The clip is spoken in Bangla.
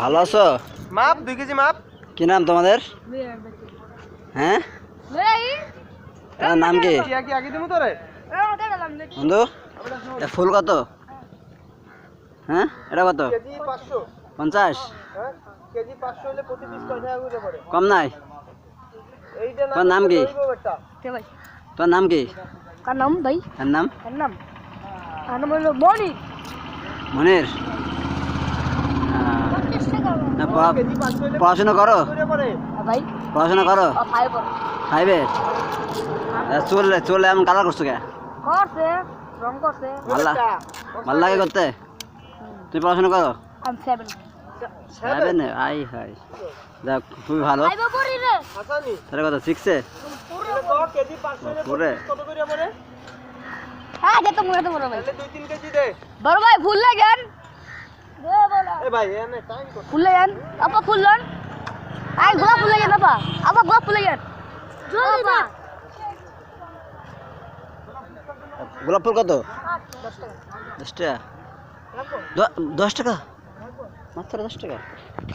ভালো আছো? মাপ দুই কেজি মাপ। কি নাম তোমাদের? হ্যাঁ? নাম কি? বন্ধু ফুল কত? হ্যাঁ? এটা কত? পঞ্চাশ? হ্যাঁ? কেজি পাঁচশো হলে প্রতি পিস কয় টাকা করে পড়ে? কম নাই? তোর নাম কি? তোর নাম কি? কার নাম ভাই কার নাম? কার নাম? মনির? পড়াশোনা করো? করে? পড়ে ভাই পড়াশোনা করো ফাইভ খাইবে চলে চলে এমন কালার করছ কে? করছে রং করছে। ভালো লাগে করতে? তুমি পড়াশোনা করো? আমি সেভেন সেভেন আই হাই যাক খুবই ভালো। তাহলে পাঁচশো হলে পুরে কত করে পড়ে? হ্যাঁ তো বড় ভাই। তাহলে দুই তিন কেজি দে। বড় ভাই ফুল লাগেন। ফুল আপা আই গোলাপ ফুল লাগেন আপা। আপা গোলাপ ফুল লাগেন জলদি না গোলাপ ফুল কত? দশ টাকা। দশ টাকা? মাত্র দশ টাকা?